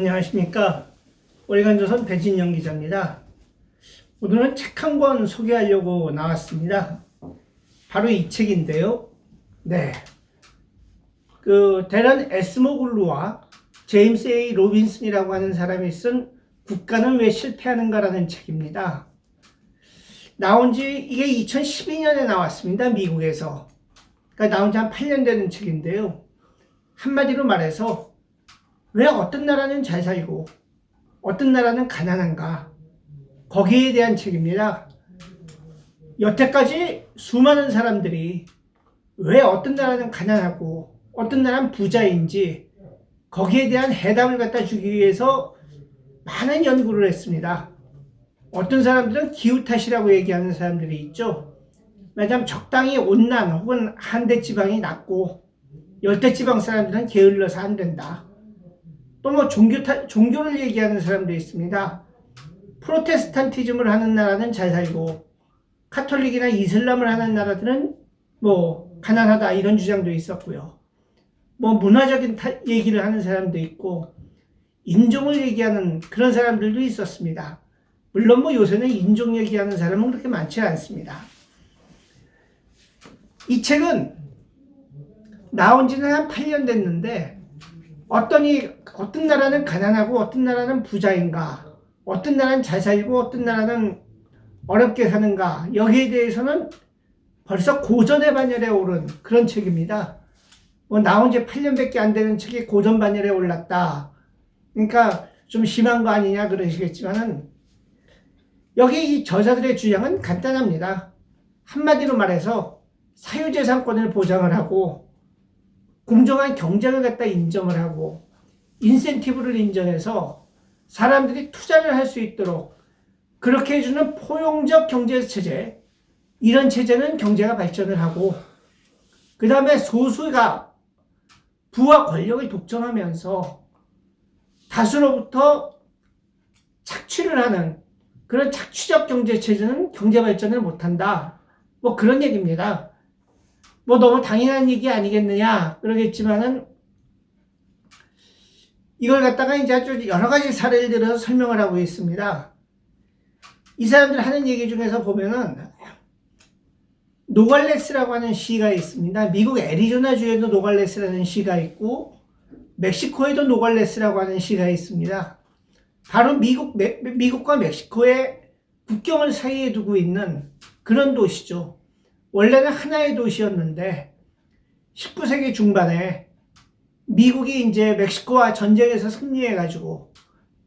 안녕하십니까. 월간조선 배진영 기자입니다. 오늘은 책 한 권 소개하려고 나왔습니다. 바로 이 책인데요. 네. 그, 대란 에스모글루와 제임스 A. 로빈슨이라고 하는 사람이 쓴 국가는 왜 실패하는가라는 책입니다. 나온 지, 이게 2012년에 나왔습니다. 미국에서. 그러니까 나온 지 한 8년 되는 책인데요. 한마디로 말해서 왜 어떤 나라는 잘 살고 어떤 나라는 가난한가 거기에 대한 책입니다. 여태까지 수많은 사람들이 왜 어떤 나라는 가난하고 어떤 나라는 부자인지 거기에 대한 해답을 갖다 주기 위해서 많은 연구를 했습니다. 어떤 사람들은 기후 탓이라고 얘기하는 사람들이 있죠. 왜냐하면 적당히 온난 혹은 한대 지방이 낮고 열대 지방 사람들은 게을러서 안 된다. 또 뭐 종교 타, 종교를 얘기하는 사람도 있습니다. 프로테스탄티즘을 하는 나라는 잘 살고 카톨릭이나 이슬람을 하는 나라들은 뭐 가난하다 이런 주장도 있었고요. 뭐 문화적인 타, 얘기를 하는 사람도 있고 인종을 얘기하는 그런 사람들도 있었습니다. 물론 뭐 요새는 인종 얘기하는 사람은 그렇게 많지 않습니다. 이 책은 나온 지는 한 8년 됐는데 어떤 이 어떤 나라는 가난하고 어떤 나라는 부자인가 어떤 나라는 잘 살고 어떤 나라는 어렵게 사는가 여기에 대해서는 벌써 고전의 반열에 오른 그런 책입니다. 뭐 나온 지 8년밖에 안 되는 책이 고전 반열에 올랐다. 그러니까 좀 심한 거 아니냐 그러시겠지만은 여기 이 저자들의 주장은 간단합니다. 한마디로 말해서 사유재산권을 보장을 하고 공정한 경쟁을 갖다 인정을 하고 인센티브를 인정해서 사람들이 투자를 할 수 있도록 그렇게 해주는 포용적 경제 체제 이런 체제는 경제가 발전을 하고 그 다음에 소수가 부와 권력을 독점하면서 다수로부터 착취를 하는 그런 착취적 경제 체제는 경제 발전을 못한다. 뭐 그런 얘기입니다. 뭐 너무 당연한 얘기 아니겠느냐 그러겠지만은 이걸 갖다가 이제 아주 여러 가지 사례를 들어서 설명을 하고 있습니다. 이 사람들 하는 얘기 중에서 보면은 노갈레스라고 하는 시가 있습니다. 미국 애리조나 주에도 노갈레스라는 시가 있고 멕시코에도 노갈레스라고 하는 시가 있습니다. 바로 미국 미국과 멕시코의 국경을 사이에 두고 있는 그런 도시죠. 원래는 하나의 도시였는데 19세기 중반에 미국이 이제 멕시코와 전쟁에서 승리해가지고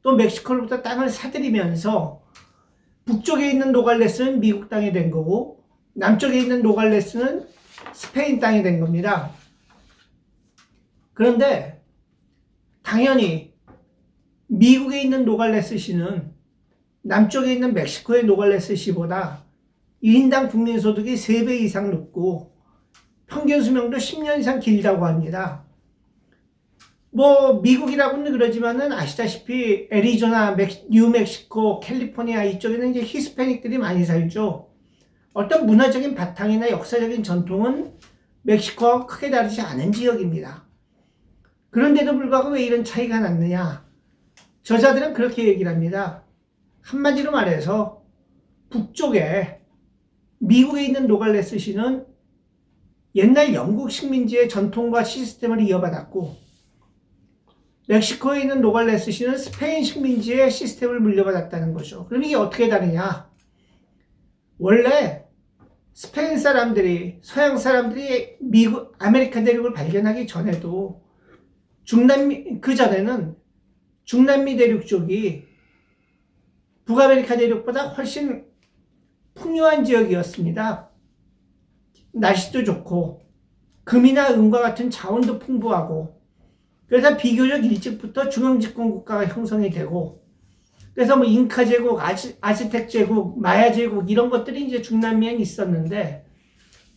또 멕시코로부터 땅을 사들이면서 북쪽에 있는 노갈레스는 미국 땅이 된 거고 남쪽에 있는 노갈레스는 스페인 땅이 된 겁니다. 그런데 당연히 미국에 있는 노갈레스 시는 남쪽에 있는 멕시코의 노갈레스 시보다 1인당 국민소득이 3배 이상 높고 평균 수명도 10년 이상 길다고 합니다. 뭐 미국이라고는 그러지만은 아시다시피 애리조나, 뉴멕시코, 캘리포니아 이쪽에는 이제 히스패닉들이 많이 살죠. 어떤 문화적인 바탕이나 역사적인 전통은 멕시코와 크게 다르지 않은 지역입니다. 그런데도 불구하고 왜 이런 차이가 났느냐? 저자들은 그렇게 얘기를 합니다. 한마디로 말해서 북쪽에 미국에 있는 노갈레스 시는 옛날 영국 식민지의 전통과 시스템을 이어받았고 멕시코에 있는 노갈레스 시는 스페인 식민지의 시스템을 물려받았다는 거죠. 그럼 이게 어떻게 다르냐? 원래 스페인 사람들이 서양 사람들이 미국 아메리카 대륙을 발견하기 전에도 중남미 그 전에는 중남미 대륙 쪽이 북아메리카 대륙보다 훨씬 풍요한 지역이었습니다. 날씨도 좋고 금이나 은과 같은 자원도 풍부하고 그래서 비교적 일찍부터 중앙집권 국가가 형성이 되고 그래서 뭐 잉카 제국, 아시, 아시텍 제국, 마야 제국 이런 것들이 이제 중남미엔 있었는데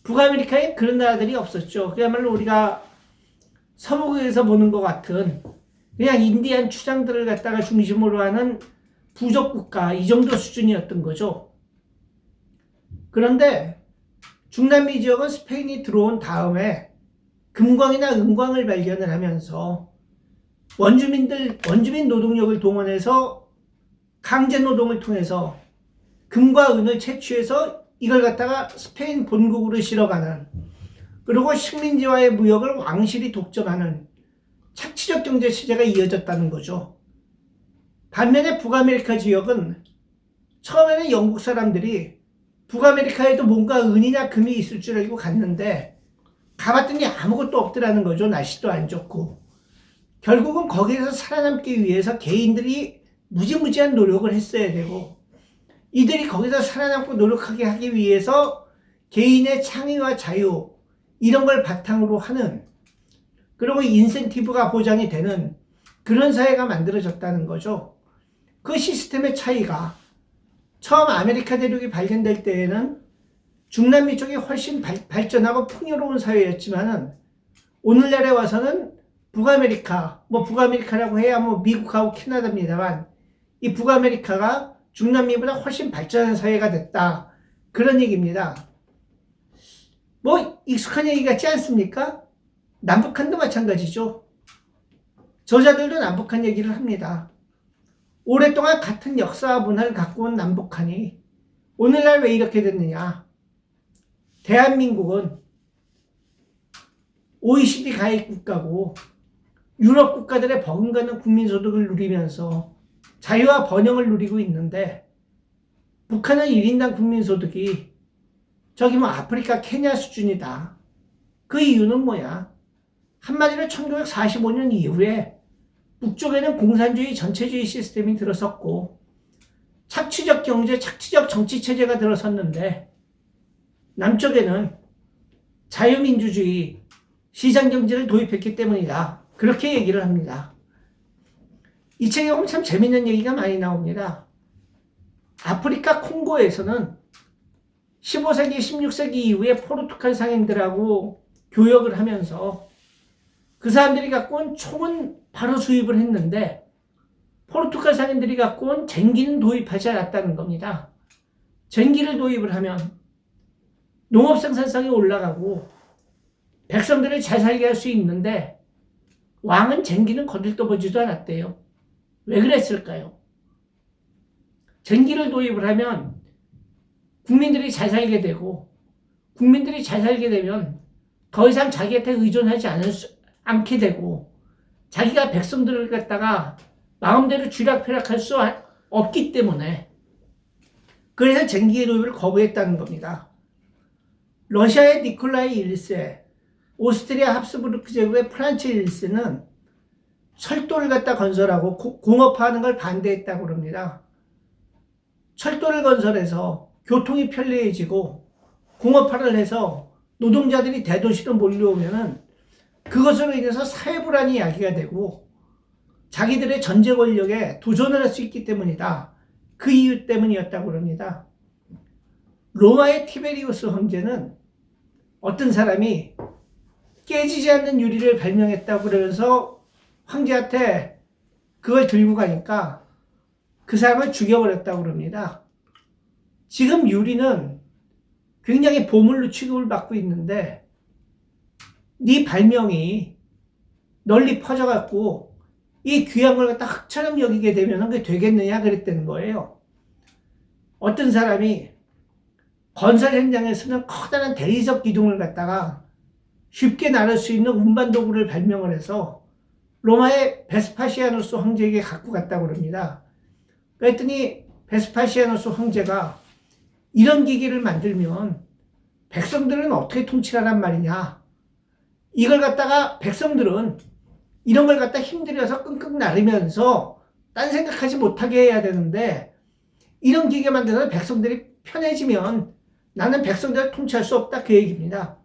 북아메리카에 그런 나라들이 없었죠. 그야말로 우리가 서부에서 보는 것 같은 그냥 인디안 추장들을 갖다가 중심으로 하는 부족 국가 이 정도 수준이었던 거죠. 그런데 중남미 지역은 스페인이 들어온 다음에 금광이나 은광을 발견을 하면서 원주민들 원주민 노동력을 동원해서 강제 노동을 통해서 금과 은을 채취해서 이걸 갖다가 스페인 본국으로 실어가는 그리고 식민지와의 무역을 왕실이 독점하는 착취적 경제 체제가 이어졌다는 거죠. 반면에 북아메리카 지역은 처음에는 영국 사람들이 북아메리카에도 뭔가 은이나 금이 있을 줄 알고 갔는데 가봤더니 아무것도 없더라는 거죠. 날씨도 안 좋고. 결국은 거기에서 살아남기 위해서 개인들이 무지무지한 노력을 했어야 되고 이들이 거기서 살아남고 노력하게 하기 위해서 개인의 창의와 자유 이런 걸 바탕으로 하는 그리고 인센티브가 보장이 되는 그런 사회가 만들어졌다는 거죠. 그 시스템의 차이가 처음 아메리카 대륙이 발견될 때에는 중남미 쪽이 훨씬 발, 발전하고 풍요로운 사회였지만은 오늘날에 와서는 북아메리카, 뭐 북아메리카라고 해야 뭐 미국하고 캐나다입니다만 이 북아메리카가 중남미보다 훨씬 발전한 사회가 됐다. 그런 얘기입니다. 뭐 익숙한 얘기 같지 않습니까? 남북한도 마찬가지죠. 저자들도 남북한 얘기를 합니다. 오랫동안 같은 역사와 문화를 갖고 온 남북한이 오늘날 왜 이렇게 됐느냐? 대한민국은 OECD 가입 국가고 유럽 국가들의 버금가는 국민소득을 누리면서 자유와 번영을 누리고 있는데 북한은 1인당 국민소득이 저기 뭐 아프리카 케냐 수준이다. 그 이유는 뭐야? 한마디로 1945년 이후에 북쪽에는 공산주의 전체주의 시스템이 들어섰고 착취적 경제, 착취적 정치 체제가 들어섰는데 남쪽에는 자유민주주의, 시장 경제를 도입했기 때문이다. 그렇게 얘기를 합니다. 이 책에 보면 참 재밌는 얘기가 많이 나옵니다. 아프리카 콩고에서는 15세기, 16세기 이후에 포르투갈 상인들하고 교역을 하면서 그 사람들이 갖고 온 총은 바로 수입을 했는데 포르투갈 상인들이 갖고 온 쟁기는 도입하지 않았다는 겁니다. 쟁기를 도입을 하면 농업 생산성이 올라가고 백성들을 잘 살게 할 수 있는데 왕은 쟁기는 거들떠보지도 않았대요. 왜 그랬을까요? 쟁기를 도입을 하면 국민들이 잘 살게 되고 국민들이 잘 살게 되면 더 이상 자기한테 의존하지 않을 수, 않게 되고 자기가 백성들을 갖다가 마음대로 쥐락펴락할 수 없기 때문에 그래서 쟁기의 도입을 거부했다는 겁니다. 러시아의 니콜라이 1세, 오스트리아 합스부르크 제국의 프란츠 1세는 철도를 갖다 건설하고 공업화하는 걸 반대했다고 그럽니다. 철도를 건설해서 교통이 편리해지고 공업화를 해서 노동자들이 대도시로 몰려오면은 그것으로 인해서 사회 불안이 야기가 되고 자기들의 전제 권력에 도전을 할 수 있기 때문이다. 그 이유 때문이었다고 그럽니다. 로마의 티베리우스 황제는 어떤 사람이 깨지지 않는 유리를 발명했다고 그러면서 황제한테 그걸 들고 가니까 그 사람을 죽여버렸다고 그럽니다. 지금 유리는 굉장히 보물로 취급을 받고 있는데 네 발명이 널리 퍼져갖고 이 귀한 걸 갖다 흙처럼 여기게 되면 그게 되겠느냐 그랬다는 거예요. 어떤 사람이 건설 현장에 서는 커다란 대리석 기둥을 갖다가 쉽게 나를 수 있는 운반 도구를 발명을 해서 로마의 베스파시아누스 황제에게 갖고 갔다고 그럽니다. 그랬더니 베스파시아누스 황제가 이런 기기를 만들면 백성들은 어떻게 통치하란 말이냐. 이걸 갖다가 백성들은 이런 걸 갖다 힘들여서 끙끙 나르면서 딴 생각하지 못하게 해야 되는데 이런 기계 만들어서 백성들이 편해지면 나는 백성들을 통치할 수 없다 그 얘기입니다.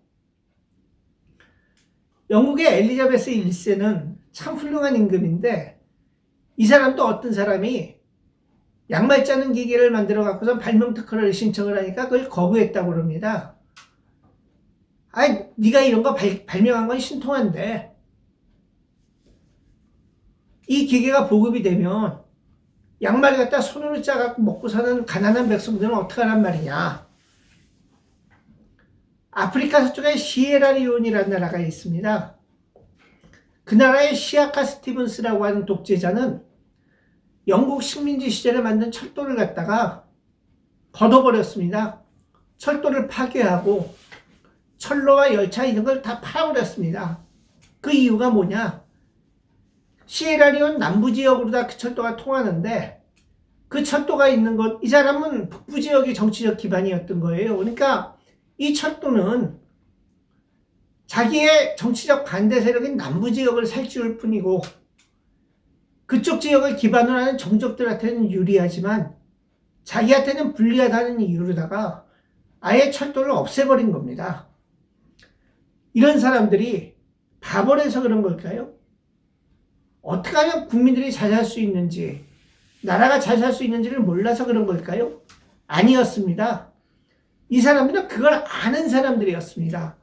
영국의 엘리자베스 1세는 참 훌륭한 임금인데 이 사람도 어떤 사람이 양말 짜는 기계를 만들어 갖고서 발명 특허를 신청을 하니까 그걸 거부했다고 그럽니다. 아이, 네가 이런 거 발, 발명한 건 신통한데 이 기계가 보급이 되면 양말 갖다 손으로 짜갖고 먹고 사는 가난한 백성들은 어떡하란 말이냐. 아프리카 서쪽에 시에라리온이라는 나라가 있습니다. 그그 나라의 시아카 스티븐스라고 하는 독재자는 영국 식민지 시절에 만든 철도를 갖다가 걷어버렸습니다. 철도를 파괴하고 철로와 열차 이런 걸 다 팔아버렸습니다. 그 이유가 뭐냐? 시에라리온 남부 지역으로 다 그 철도가 통하는데 그 철도가 있는 곳, 이 사람은 북부 지역이 정치적 기반이었던 거예요. 그러니까 이 철도는 자기의 정치적 반대 세력인 남부 지역을 살찌울 뿐이고 그쪽 지역을 기반으로 하는 정족들한테는 유리하지만 자기한테는 불리하다는 이유로다가 아예 철도를 없애버린 겁니다. 이런 사람들이 바보라서 그런 걸까요? 어떻게 하면 국민들이 잘 살 수 있는지, 나라가 잘 살 수 있는지를 몰라서 그런 걸까요? 아니었습니다. 이 사람들은 그걸 아는 사람들이었습니다.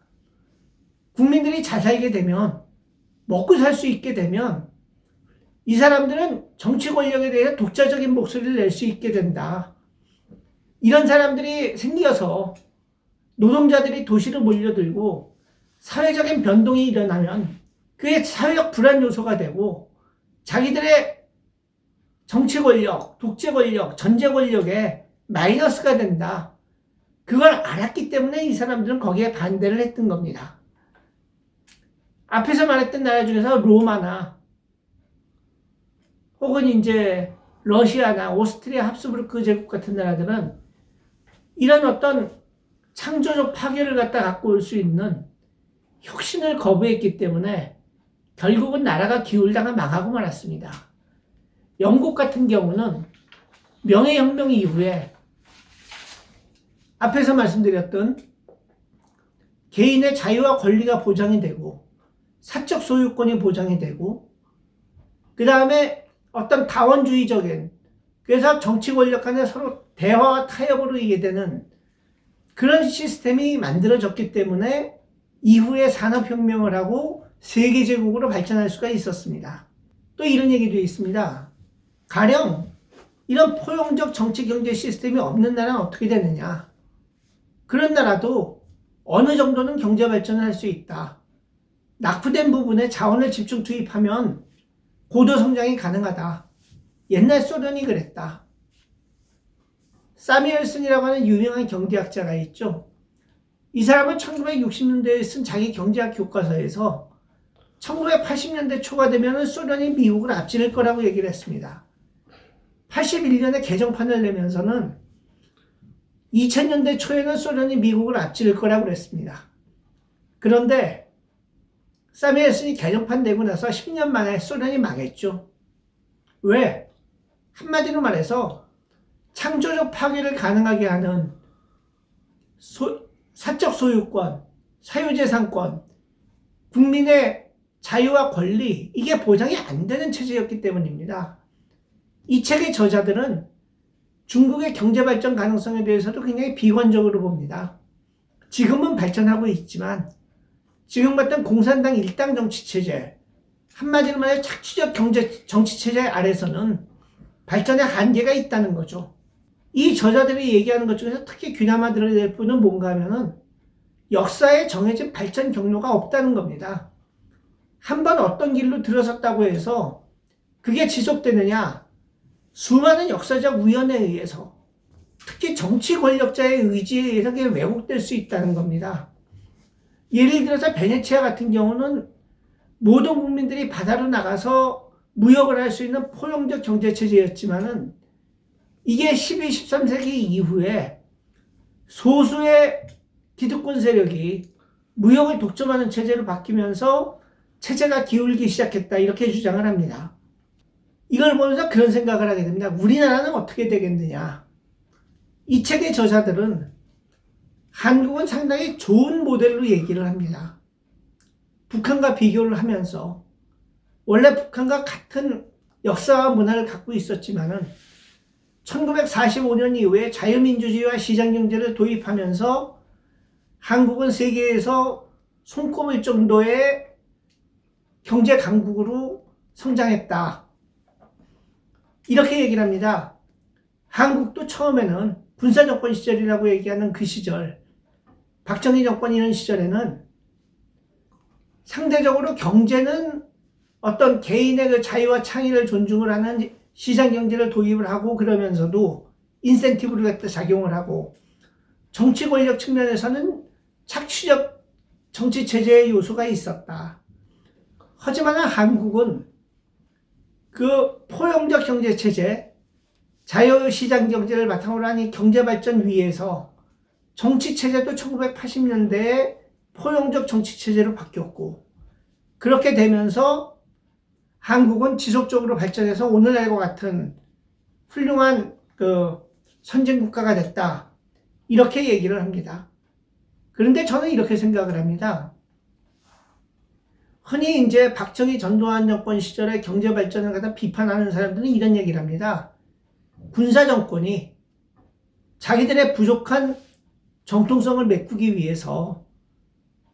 국민들이 잘 살게 되면, 먹고 살 수 있게 되면, 이 사람들은 정치 권력에 대해 독자적인 목소리를 낼 수 있게 된다. 이런 사람들이 생겨서 노동자들이 도시로 몰려들고 사회적인 변동이 일어나면 그게 사회적 불안 요소가 되고 자기들의 정치 권력, 독재 권력, 전제 권력에 마이너스가 된다. 그걸 알았기 때문에 이 사람들은 거기에 반대를 했던 겁니다. 앞에서 말했던 나라 중에서 로마나 혹은 이제 러시아나 오스트리아 합스부르크 제국 같은 나라들은 이런 어떤 창조적 파괴를 갖다 갖고 올 수 있는 혁신을 거부했기 때문에 결국은 나라가 기울다가 망하고 말았습니다. 영국 같은 경우는 명예혁명 이후에 앞에서 말씀드렸던 개인의 자유와 권리가 보장이 되고 사적 소유권이 보장이 되고 그 다음에 어떤 다원주의적인 그래서 정치 권력 간에 서로 대화와 타협으로 이해되는 그런 시스템이 만들어졌기 때문에 이후에 산업혁명을 하고 세계제국으로 발전할 수가 있었습니다. 또 이런 얘기도 있습니다. 가령 이런 포용적 정치 경제 시스템이 없는 나라는 어떻게 되느냐. 그런 나라도 어느 정도는 경제 발전을 할 수 있다. 낙후된 부분에 자원을 집중 투입하면 고도 성장이 가능하다. 옛날 소련이 그랬다. 사미엘슨이라고 하는 유명한 경제학자가 있죠. 이 사람은 1960년대에 쓴 자기 경제학 교과서에서 1980년대 초가 되면 소련이 미국을 앞지를 거라고 얘기를 했습니다. 81년에 개정판을 내면서는 2000년대 초에는 소련이 미국을 앞지를 거라고 그랬습니다. 그런데 사미엘슨이 개정판 내고 나서 10년 만에 소련이 망했죠. 왜? 한마디로 말해서 창조적 파괴를 가능하게 하는 소, 사적 소유권, 사유재산권, 국민의 자유와 권리, 이게 보장이 안 되는 체제였기 때문입니다. 이 책의 저자들은 중국의 경제 발전 가능성에 대해서도 굉장히 비관적으로 봅니다. 지금은 발전하고 있지만 지금 같은 공산당 일당 정치 체제, 한마디로 말해 착취적 경제 정치 체제 아래서는 발전의 한계가 있다는 거죠. 이 저자들이 얘기하는 것 중에서 특히 귀담아 들어야 될 부분은 뭔가 하면은 역사에 정해진 발전 경로가 없다는 겁니다. 한 번 어떤 길로 들어섰다고 해서 그게 지속되느냐? 수많은 역사적 우연에 의해서 특히 정치 권력자의 의지에 의해서 그게 왜곡될 수 있다는 겁니다. 예를 들어서 베네치아 같은 경우는 모든 국민들이 바다로 나가서 무역을 할 수 있는 포용적 경제 체제였지만은 이게 12, 13세기 이후에 소수의 기득권 세력이 무역을 독점하는 체제로 바뀌면서 체제가 기울기 시작했다 이렇게 주장을 합니다. 이걸 보면서 그런 생각을 하게 됩니다. 우리나라는 어떻게 되겠느냐? 이 책의 저자들은 한국은 상당히 좋은 모델로 얘기를 합니다. 북한과 비교를 하면서 원래 북한과 같은 역사와 문화를 갖고 있었지만은 1945년 이후에 자유민주주의와 시장경제를 도입하면서 한국은 세계에서 손꼽을 정도의 경제 강국으로 성장했다. 이렇게 얘기를 합니다. 한국도 처음에는 군사 정권 시절이라고 얘기하는 그 시절, 박정희 정권 이런 시절에는 상대적으로 경제는 어떤 개인의 그 자유와 창의를 존중을 하는 시장 경제를 도입을 하고 그러면서도 인센티브를 갖다 작용을 하고 정치 권력 측면에서는 착취적 정치 체제의 요소가 있었다. 하지만 한국은 그 포용적 경제 체제, 자유시장 경제를 바탕으로 한이 경제 발전 위에서 정치 체제도 1980년대에 포용적 정치 체제로 바뀌었고 그렇게 되면서 한국은 지속적으로 발전해서 오늘날과 같은 훌륭한 그 선진 국가가 됐다. 이렇게 얘기를 합니다. 그런데 저는 이렇게 생각을 합니다. 흔히 이제 박정희 전두환 정권 시절의 경제 발전을 갖다 비판하는 사람들은 이런 얘기를 합니다. 군사 정권이 자기들의 부족한 정통성을 메꾸기 위해서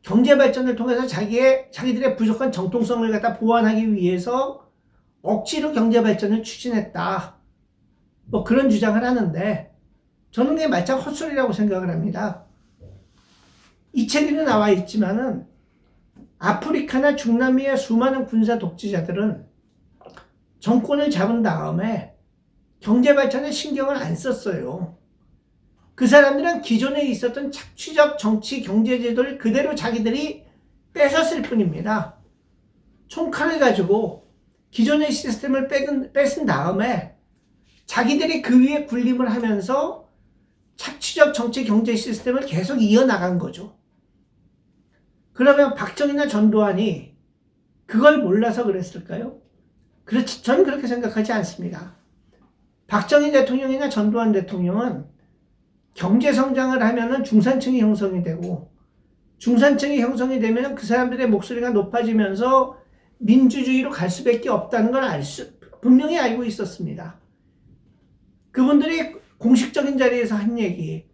경제 발전을 통해서 자기의 자기들의 부족한 정통성을 갖다 보완하기 위해서 억지로 경제 발전을 추진했다. 뭐 그런 주장을 하는데 저는 그게 말짱 헛소리라고 생각을 합니다. 이 책에는 나와 있지만은 아프리카나 중남미의 수많은 군사 독재자들은 정권을 잡은 다음에 경제 발전에 신경을 안 썼어요. 그 사람들은 기존에 있었던 착취적 정치 경제 제도를 그대로 자기들이 뺏었을 뿐입니다. 총칼을 가지고 기존의 시스템을 뺏은, 뺏은 다음에 자기들이 그 위에 군림을 하면서 착취적 정치 경제 시스템을 계속 이어나간 거죠. 그러면 박정희나 전두환이 그걸 몰라서 그랬을까요? 그렇지, 저는 그렇게 생각하지 않습니다. 박정희 대통령이나 전두환 대통령은 경제 성장을 하면은 중산층이 형성이 되고 중산층이 형성이 되면 그 사람들의 목소리가 높아지면서 민주주의로 갈 수밖에 없다는 걸 알 수, 분명히 알고 있었습니다. 그분들이 공식적인 자리에서 한 얘기,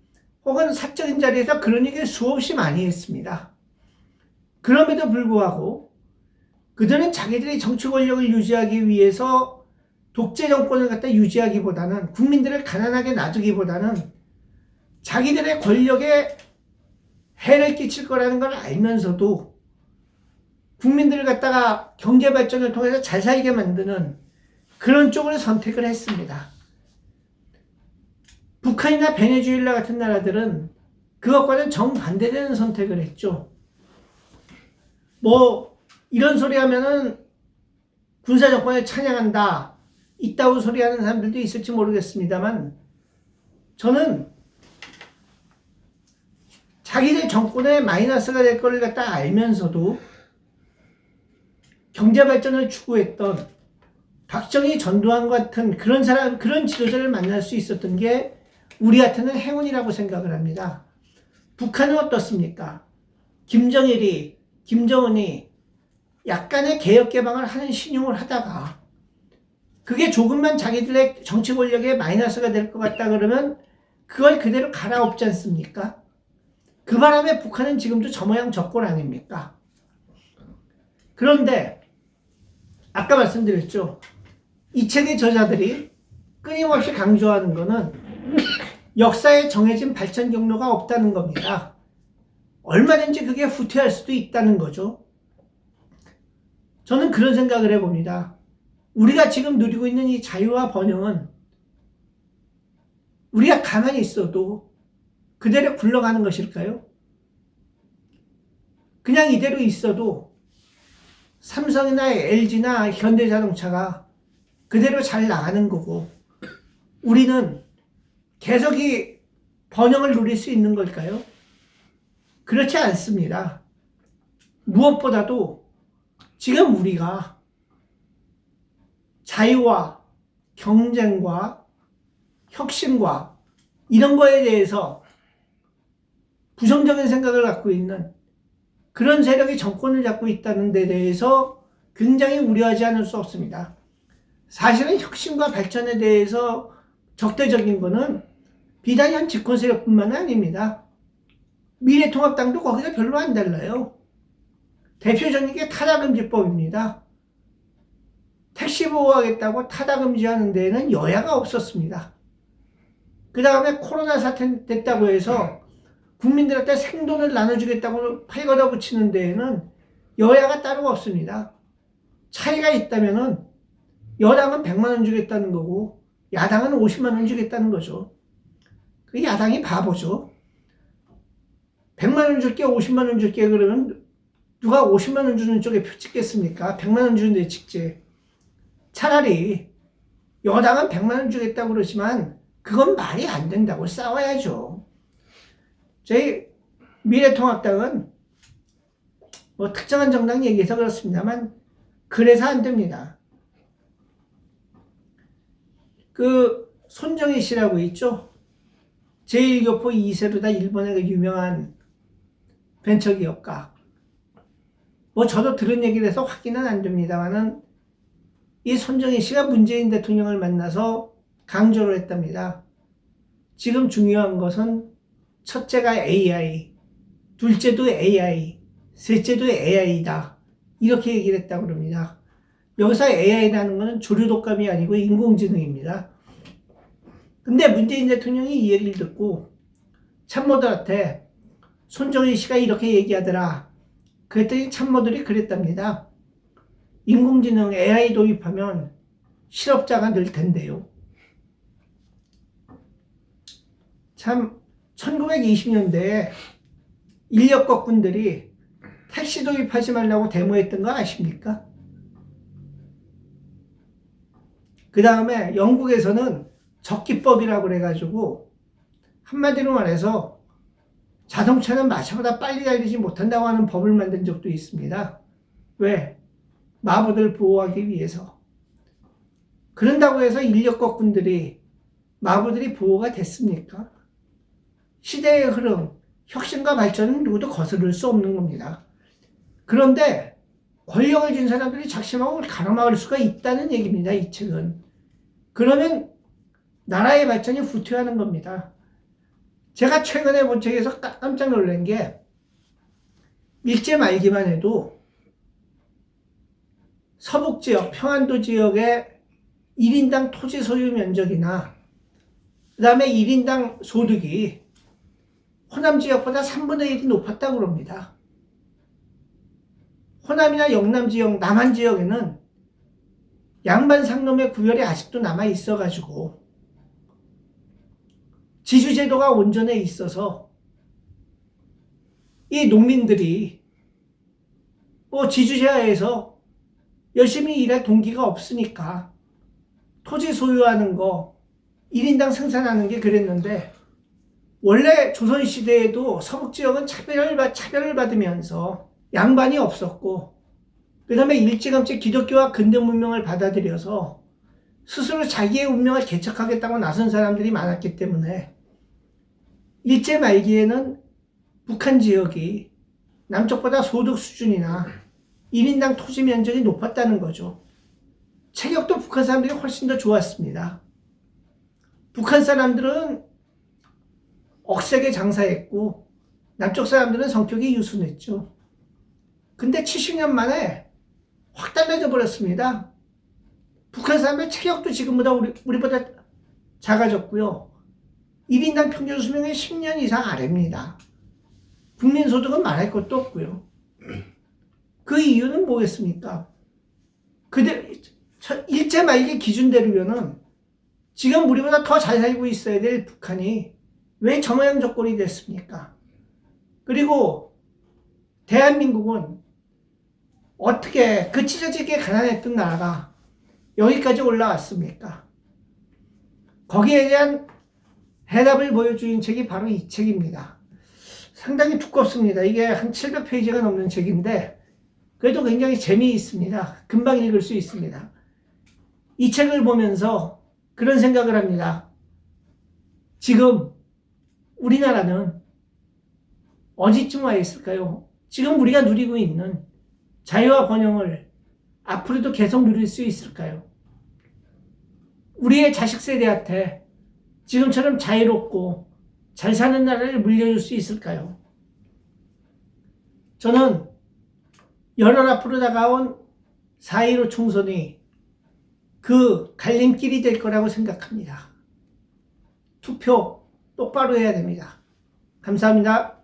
혹은 사적인 자리에서 그런 얘기를 수없이 많이 했습니다. 그럼에도 불구하고 그들은 자기들이 정치 권력을 유지하기 위해서 독재 정권을 갖다 유지하기보다는 국민들을 가난하게 놔두기보다는 자기들의 권력에 해를 끼칠 거라는 걸 알면서도 국민들을 갖다가 경제 발전을 통해서 잘 살게 만드는 그런 쪽을 선택을 했습니다. 북한이나 베네수엘라 같은 나라들은 그것과는 정반대되는 선택을 했죠. 뭐 이런 소리 하면은 군사 정권을 찬양한다. 이따구 소리 하는 사람들도 있을지 모르겠습니다만 저는 자기들 정권에 마이너스가 될 거를 갖다 알면서도 경제 발전을 추구했던 박정희 전두환 같은 그런 사람 그런 지도자를 만날 수 있었던 게 우리한테는 행운이라고 생각을 합니다. 북한은 어떻습니까? 김정일이 김정은이 약간의 개혁 개방을 하는 신용을 하다가 그게 조금만 자기들의 정치 권력에 마이너스가 될 것 같다 그러면 그걸 그대로 갈아엎지 않습니까? 그 바람에 북한은 지금도 저 모양 저꼴 아닙니까? 그런데 아까 말씀드렸죠. 이 책의 저자들이 끊임없이 강조하는 것은 역사에 정해진 발전 경로가 없다는 겁니다. 얼마든지 그게 후퇴할 수도 있다는 거죠. 저는 그런 생각을 해봅니다. 우리가 지금 누리고 있는 이 자유와 번영은 우리가 가만히 있어도 그대로 굴러가는 것일까요? 그냥 이대로 있어도 삼성이나 LG나 현대자동차가 그대로 잘 나가는 거고 우리는 계속 이 번영을 누릴 수 있는 걸까요? 그렇지 않습니다. 무엇보다도 지금 우리가 자유와 경쟁과 혁신과 이런 거에 대해서 부정적인 생각을 갖고 있는 그런 세력이 정권을 잡고 있다는 데 대해서 굉장히 우려하지 않을 수 없습니다. 사실은 혁신과 발전에 대해서 적대적인 것은 비단 현 집권 세력뿐만 아닙니다. 미래통합당도 거기서 별로 안 달라요. 대표적인 게 타다금지법입니다. 택시 보호하겠다고 타다금지하는 데에는 여야가 없었습니다. 그 다음에 코로나 사태 됐다고 해서 국민들한테 생돈을 나눠주겠다고 팔걷어 붙이는 데에는 여야가 따로 없습니다. 차이가 있다면은 여당은 100만 원 주겠다는 거고 야당은 50만 원 주겠다는 거죠. 그 야당이 바보죠. 100만 원 줄게 50만 원 줄게 그러면 누가 50만 원 주는 쪽에 표 찍겠습니까? 100만 원 주는 데 찍지. 차라리 여당은 100만 원 주겠다고 그러지만 그건 말이 안 된다고 싸워야죠. 저희 미래통합당은 뭐 특정한 정당 얘기해서 그렇습니다만 그래서 안 됩니다. 그 손정희 씨라고 있죠. 제1교포 2세로다 일본의 그 유명한 벤처기업가. 뭐 저도 들은 얘기를 해서 확인은 안 됩니다만은 이 손정희 씨가 문재인 대통령을 만나서 강조를 했답니다. 지금 중요한 것은 첫째가 AI, 둘째도 AI, 셋째도 AI다. 이렇게 얘기를 했다고 그럽니다. 여기서 AI라는 것은 조류 독감이 아니고 인공지능입니다. 근데 문재인 대통령이 이 얘기를 듣고 참모들한테 손정희 씨가 이렇게 얘기하더라. 그랬더니 참모들이 그랬답니다. 인공지능 AI 도입하면 실업자가 늘 텐데요. 참 1920년대에 인력거꾼들이 택시 도입하지 말라고 데모했던 거 아십니까? 그 다음에 영국에서는 적기법이라고 그래가지고 한마디로 말해서 자동차는 마차보다 빨리 달리지 못한다고 하는 법을 만든 적도 있습니다. 왜? 마부들 보호하기 위해서. 그런다고 해서 인력거꾼들이 마부들이 보호가 됐습니까? 시대의 흐름, 혁신과 발전은 누구도 거스를 수 없는 겁니다. 그런데 권력을 쥔 사람들이 작심하고 가로막을 수가 있다는 얘기입니다. 이 책은. 그러면 나라의 발전이 후퇴하는 겁니다. 제가 최근에 본 책에서 까- 깜짝 놀란 게 일제 말기만 해도 서북 지역, 평안도 지역의 1인당 토지 소유 면적이나 그 다음에 1인당 소득이 호남 지역보다 3분의 1이 높았다고 그럽니다. 호남이나 영남 지역, 남한 지역에는 양반 상놈의 구별이 아직도 남아 있어가지고 지주제도가 온전해 있어서 이 농민들이 뭐 지주제하에서 열심히 일할 동기가 없으니까 토지 소유하는 거 1인당 생산하는 게 그랬는데 원래 조선시대에도 서북 지역은 차별을, 받- 차별을 받으면서 양반이 없었고 그 다음에 일찌감치 기독교와 근대 문명을 받아들여서 스스로 자기의 운명을 개척하겠다고 나선 사람들이 많았기 때문에 일제 말기에는 북한 지역이 남쪽보다 소득 수준이나 1인당 토지 면적이 높았다는 거죠. 체격도 북한 사람들이 훨씬 더 좋았습니다. 북한 사람들은 억세게 장사했고 남쪽 사람들은 성격이 유순했죠. 근데 70년 만에 확 달라져 버렸습니다. 북한 사람의 체격도 지금보다 우리, 우리보다 작아졌고요. 1인당 평균 수명이 10년 이상 아래입니다. 국민 소득은 말할 것도 없고요. 그 이유는 뭐겠습니까? 그대 일제 말기 기준대로면은 지금 우리보다 더 잘 살고 있어야 될 북한이 왜 저 모양 저 꼴이 됐습니까? 그리고 대한민국은 어떻게 그 찢어지게 가난했던 나라가 여기까지 올라왔습니까? 거기에 대한 해답을 보여주는 책이 바로 이 책입니다. 상당히 두껍습니다. 이게 한 700페이지가 넘는 책인데 그래도 굉장히 재미있습니다. 금방 읽을 수 있습니다. 이 책을 보면서 그런 생각을 합니다. 지금 우리나라는 어디쯤 와 있을까요? 지금 우리가 누리고 있는 자유와 번영을 앞으로도 계속 누릴 수 있을까요? 우리의 자식 세대한테 지금처럼 자유롭고 잘 사는 나라를 물려줄 수 있을까요? 저는 열흘 앞으로 다가온 4.15 총선이 그 갈림길이 될 거라고 생각합니다. 투표 똑바로 해야 됩니다. 감사합니다.